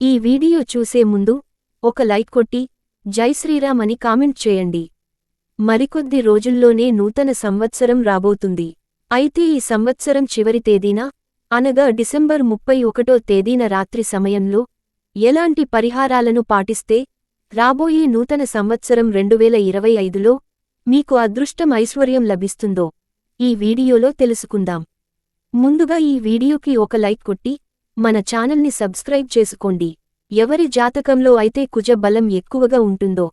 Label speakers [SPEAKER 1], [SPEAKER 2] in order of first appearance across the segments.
[SPEAKER 1] ఈ వీడియో చూసే ముందు ఒక లైక్ కొట్టి జై శ్రీరామ్ అని కామెంట్ చేయండి. మరికొద్ది రోజుల్లోనే నూతన సంవత్సరం రాబోతుంది. అయితే ఈ సంవత్సరం చివరి తేదీన అనగా డిసెంబర్ ముప్పై ఒకటో తేదీన రాత్రి సమయంలో ఎలాంటి పరిహారాలను పాటిస్తే రాబోయే నూతన సంవత్సరం రెండువేల ఇరవై ఐదులో మీకు అదృష్టం ఐశ్వర్యం లభిస్తుందో ఈ వీడియోలో తెలుసుకుందాం. ముందుగా ఈ వీడియోకి ఒక లైక్ కొట్టి మన ఛానల్ని సబ్స్క్రైబ్ చేసుకోండి. ఎవరి జాతకంలో అయితే కుజ బలం ఎక్కువగా ఉంటుందో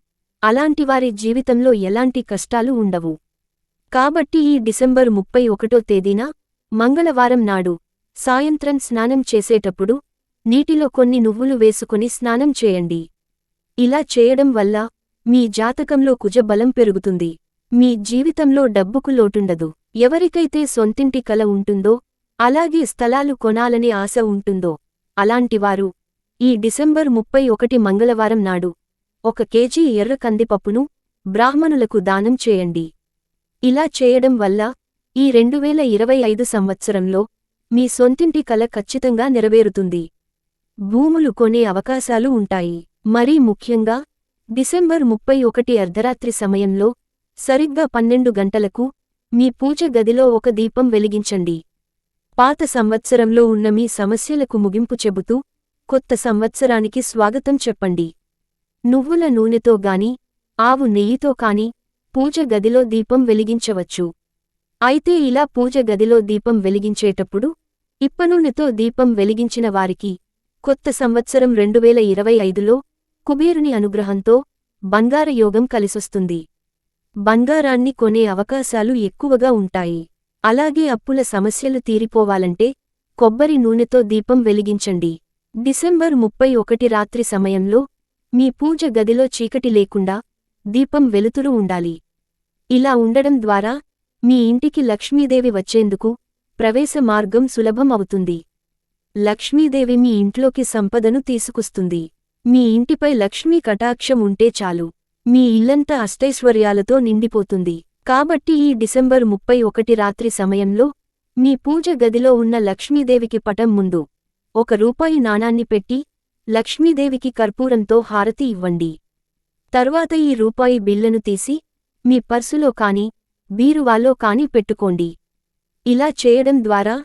[SPEAKER 1] అలాంటివారి జీవితంలో ఎలాంటి కష్టాలు ఉండవు. కాబట్టి ఈ డిసెంబర్ ముప్పై ఒకటో తేదీన మంగళవారం నాడు సాయంత్రం స్నానం చేసేటప్పుడు నీటిలో కొన్ని నువ్వులు వేసుకుని స్నానం చేయండి. ఇలా చేయడం వల్ల మీ జాతకంలో కుజ బలం పెరుగుతుంది. మీ జీవితంలో డబ్బుకు లోటుండదు. ఎవరికైతే సొంతింటి కల ఉంటుందో అలాగే స్థలాలు కొనాలనే ఆశ ఉంటుందో? అలాంటివారు ఈ డిసెంబర్ ముప్పై ఒకటి మంగళవారం నాడు ఒక కేజీ ఎర్ర కందిపప్పును బ్రాహ్మణులకు దానం చేయండి. ఇలా చేయడం వల్ల ఈ రెండువేల ఇరవై ఐదు సంవత్సరంలో మీ సొంతింటి కల ఖచ్చితంగా నెరవేరుతుంది. భూములు కొనే అవకాశాలు ఉంటాయి. మరీ ముఖ్యంగా డిసెంబర్ ముప్పై ఒకటి అర్ధరాత్రి సమయంలో సరిగ్గా పన్నెండు గంటలకు మీ పూజ గదిలో ఒక దీపం వెలిగించండి. పాత సంవత్సరంలో ఉన్న మీ సమస్యలకు ముగింపు చెబుతూ కొత్త సంవత్సరానికి స్వాగతం చెప్పండి. నువ్వుల నూనెతో గాని ఆవు నెయ్యితో కాని పూజ గదిలో దీపం వెలిగించవచ్చు. అయితే ఇలా పూజ గదిలో దీపం వెలిగించేటప్పుడు ఇప్పనూనెతో దీపం వెలిగించిన వారికి కొత్త సంవత్సరం రెండువేల ఇరవై ఐదులో కుబేరుని అనుగ్రహంతో బంగార యోగం కలిసొస్తుంది. బంగారాన్ని కొనే అవకాశాలు ఎక్కువగా ఉంటాయి. అలాగే అప్పుల సమస్యలు తీరిపోవాలంటే కొబ్బరి నూనెతో దీపం వెలిగించండి. డిసెంబర్ ముప్పై ఒకటి రాత్రి సమయంలో మీ పూజ గదిలో చీకటి లేకుండా దీపం వెలుతురు ఉండాలి. ఇలా ఉండడం ద్వారా మీ ఇంటికి లక్ష్మీదేవి వచ్చేందుకు ప్రవేశ మార్గం సులభం అవుతుంది. లక్ష్మీదేవి మీ ఇంట్లోకి సంపదను తీసుకొస్తుంది. మీ ఇంటిపై లక్ష్మీ కటాక్షం ఉంటే చాలు. మీ ఇల్లంతా అష్టైశ్వర్యాలతో నిండిపోతుంది. కాబట్టి ఈ డిసెంబర్ ముప్పై ఒకటి రాత్రి సమయంలో మీ పూజ గదిలో ఉన్న లక్ష్మీదేవికి పటం ముందు ఒక రూపాయి నాణాన్ని పెట్టి లక్ష్మీదేవికి కర్పూరంతో హారతి ఇవ్వండి. తర్వాత ఈ రూపాయి బిల్లను తీసి మీ పర్సులో కాని బీరువాలో కాని పెట్టుకోండి. ఇలా చేయడం ద్వారా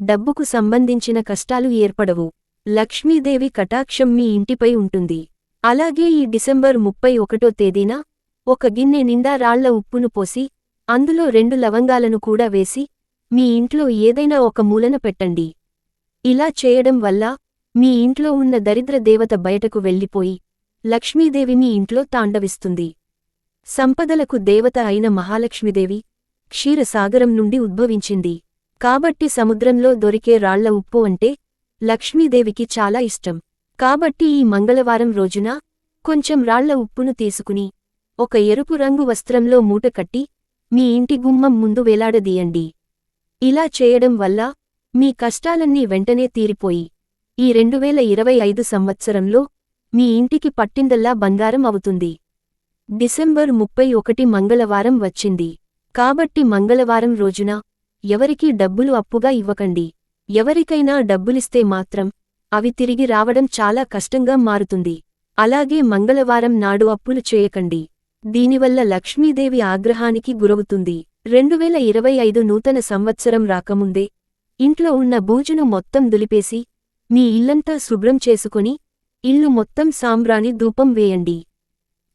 [SPEAKER 1] డబ్బుకు సంబంధించిన కష్టాలు ఏర్పడవు. లక్ష్మీదేవి కటాక్షం మీ ఇంటిపై ఉంటుంది. అలాగే ఈ డిసెంబర్ ముప్పై ఒకటో తేదీన ఒక గిన్నె నిండా రాళ్ళ ఉప్పును పోసి అందులో రెండు లవంగాలను కూడా వేసి మీ ఇంట్లో ఏదైనా ఒక మూలన పెట్టండి. ఇలా చేయడం వల్ల మీ ఇంట్లో ఉన్న దరిద్ర దేవత బయటకు వెళ్ళిపోయి లక్ష్మీదేవి మీ ఇంట్లో తాండవిస్తుంది. సంపదలకు దేవత అయిన మహాలక్ష్మీదేవి క్షీరసాగరం నుండి ఉద్భవించింది. కాబట్టి సముద్రంలో దొరికే రాళ్ళ ఉప్పు అంటే లక్ష్మీదేవికి చాలా ఇష్టం. కాబట్టి ఈ మంగళవారం రోజున కొంచెం రాళ్ళ ఉప్పును తీసుకుని ఒక ఎరుపు రంగు వస్త్రంలో మూట కట్టి మీ ఇంటి గుమ్మం ముందు వేలాడదీయండి. ఇలా చేయడం వల్ల మీ కష్టాలన్నీ వెంటనే తీరిపోయి ఈ రెండువేల ఇరవై ఐదు సంవత్సరంలో మీ ఇంటికి పట్టిందల్లా బంగారం అవుతుంది. డిసెంబర్ ముప్పై ఒకటి మంగళవారం వచ్చింది. కాబట్టి మంగళవారం రోజున ఎవరికీ డబ్బులు అప్పుగా ఇవ్వకండి. ఎవరికైనా డబ్బులిస్తే మాత్రం అవి తిరిగి రావడం చాలా కష్టంగా మారుతుంది. అలాగే మంగళవారం నాడు అప్పులు చేయకండి. దీనివల్ల లక్ష్మీదేవి ఆగ్రహానికి గురవుతుంది. రెండువేల ఇరవై ఐదు నూతన సంవత్సరం రాకముందే ఇంట్లో ఉన్న బూజును మొత్తం దులిపేసి మీ ఇల్లంతా శుభ్రం చేసుకుని ఇల్లు మొత్తం సాంబ్రాణి ధూపం వేయండి.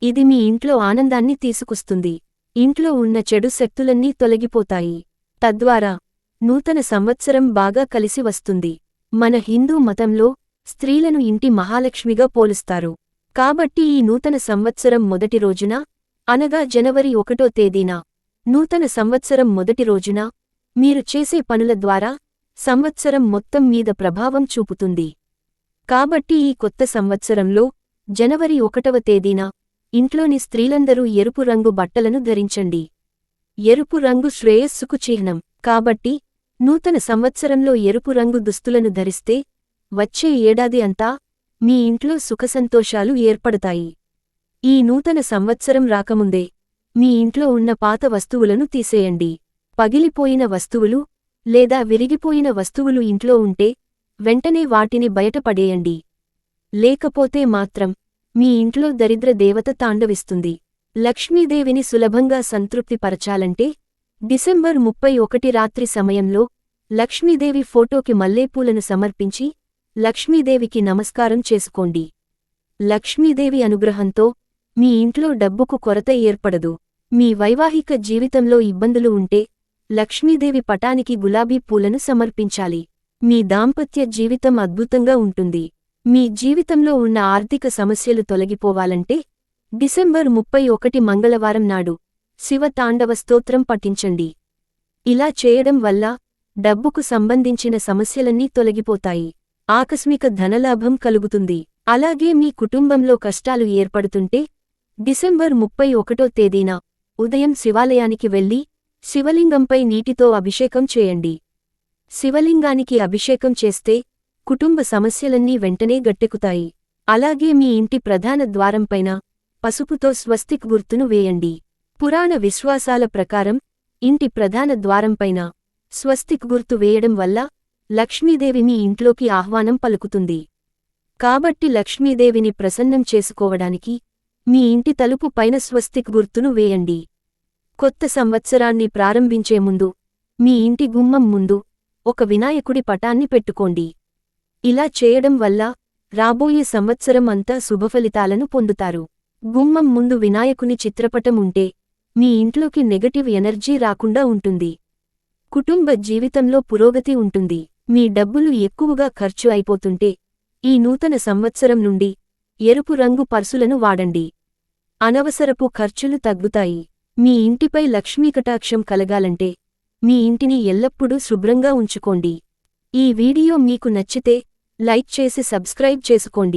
[SPEAKER 1] ఇది మీ ఇంట్లో ఆనందాన్ని తీసుకొస్తుంది. ఇంట్లో ఉన్న చెడు శక్తులన్నీ తొలగిపోతాయి. తద్వారా నూతన సంవత్సరం బాగా కలిసి వస్తుంది. మన హిందూ మతంలో స్త్రీలను ఇంటి మహాలక్ష్మిగా పోలుస్తారు. కాబట్టి ఈ నూతన సంవత్సరం మొదటి రోజున అనగా జనవరి ఒకటో తేదీన నూతన సంవత్సరం మొదటి రోజున మీరు చేసే పనుల ద్వారా సంవత్సరం మొత్తం మీద ప్రభావం చూపుతుంది. కాబట్టి ఈ కొత్త సంవత్సరంలో జనవరి ఒకటవ తేదీన ఇంట్లోని స్త్రీలందరూ ఎరుపు రంగు బట్టలను ధరించండి. ఎరుపు రంగు శ్రేయస్సుకు చిహ్నం. కాబట్టి నూతన సంవత్సరంలో ఎరుపు రంగు దుస్తులను ధరిస్తే వచ్చే ఏడాది అంతా మీ ఇంట్లో సుఖసంతోషాలు ఏర్పడతాయి. ఈ నూతన సంవత్సరం రాకముందే మీ ఇంట్లో ఉన్న పాత వస్తువులను తీసేయండి. పగిలిపోయిన వస్తువులు లేదా విరిగిపోయిన వస్తువులు ఇంట్లో ఉంటే వెంటనే వాటిని బయటపడేయండి. లేకపోతే మాత్రం మీ ఇంట్లో దరిద్ర దేవత తాండవిస్తుంది. లక్ష్మీదేవిని సులభంగా సంతృప్తిపరచాలంటే డిసెంబర్ ముప్పై ఒకటి రాత్రి సమయంలో లక్ష్మీదేవి ఫోటోకి మల్లేపూలను సమర్పించి లక్ష్మీదేవికి నమస్కారం చేసుకోండి. లక్ష్మీదేవి అనుగ్రహంతో మీ ఇంట్లో డబ్బుకు కొరత ఏర్పడదు. మీ వైవాహిక జీవితంలో ఇబ్బందులు ఉంటే లక్ష్మీదేవి పటానికి గులాబీ పూలను సమర్పించాలి. మీ దాంపత్య జీవితం అద్భుతంగా ఉంటుంది. మీ జీవితంలో ఉన్న ఆర్థిక సమస్యలు తొలగిపోవాలంటే డిసెంబర్ ముప్పై ఒకటి మంగళవారం నాడు శివ తాండవ స్తోత్రం పఠించండి. ఇలా చేయడం వల్ల డబ్బుకు సంబంధించిన సమస్యలన్నీ తొలగిపోతాయి. ఆకస్మిక ధనలాభం కలుగుతుంది. అలాగే మీ కుటుంబంలో కష్టాలు ఏర్పడుతుంటే డిసెంబర్ ముప్పై ఒకటో తేదీన ఉదయం శివాలయానికి వెళ్ళి శివలింగంపై నీటితో అభిషేకం చేయండి. శివలింగానికి అభిషేకం చేస్తే కుటుంబ సమస్యలన్నీ వెంటనే గట్టెకుతాయి అలాగే మీ ఇంటి ప్రధాన ద్వారంపైన పసుపుతో స్వస్తిక్ గుర్తును వేయండి. పురాణ విశ్వాసాల ప్రకారం ఇంటి ప్రధాన ద్వారంపైన స్వస్తిక్ గుర్తు వేయడం వల్ల లక్ష్మీదేవి మీ ఇంట్లోకి ఆహ్వానం పలుకుతుంది. కాబట్టి లక్ష్మీదేవిని ప్రసన్నం చేసుకోవడానికి మీ ఇంటి తలుపు పైన స్వస్తిక్ గుర్తును వేయండి. కొత్త సంవత్సరాన్ని ప్రారంభించే ముందు మీ ఇంటి గుమ్మం ముందు ఒక వినాయకుడి పటాన్ని పెట్టుకోండి. ఇలా చేయడం వల్ల రాబోయే సంవత్సరం అంతా శుభఫలితాలను పొందుతారు. గుమ్మం ముందు వినాయకుని చిత్రపటం ఉంటే మీ ఇంట్లోకి నెగటివ్ ఎనర్జీ రాకుండా ఉంటుంది. కుటుంబ జీవితంలో పురోగతి ఉంటుంది. మీ డబ్బులు ఎక్కువగా ఖర్చు అయిపోతుంటే ఈ నూతన సంవత్సరం నుండి ఎరుపు రంగు పర్సులను వాడండి. అనవసరపు ఖర్చులు తగ్గుతాయి. మీ ఇంటిపై లక్ష్మీకటాక్షం కలగాలంటే మీ ఇంటిని ఎల్లప్పుడూ శుభ్రంగా ఉంచుకోండి. ఈ వీడియో మీకు నచ్చితే లైక్ చేసి సబ్స్క్రైబ్ చేసుకోండి.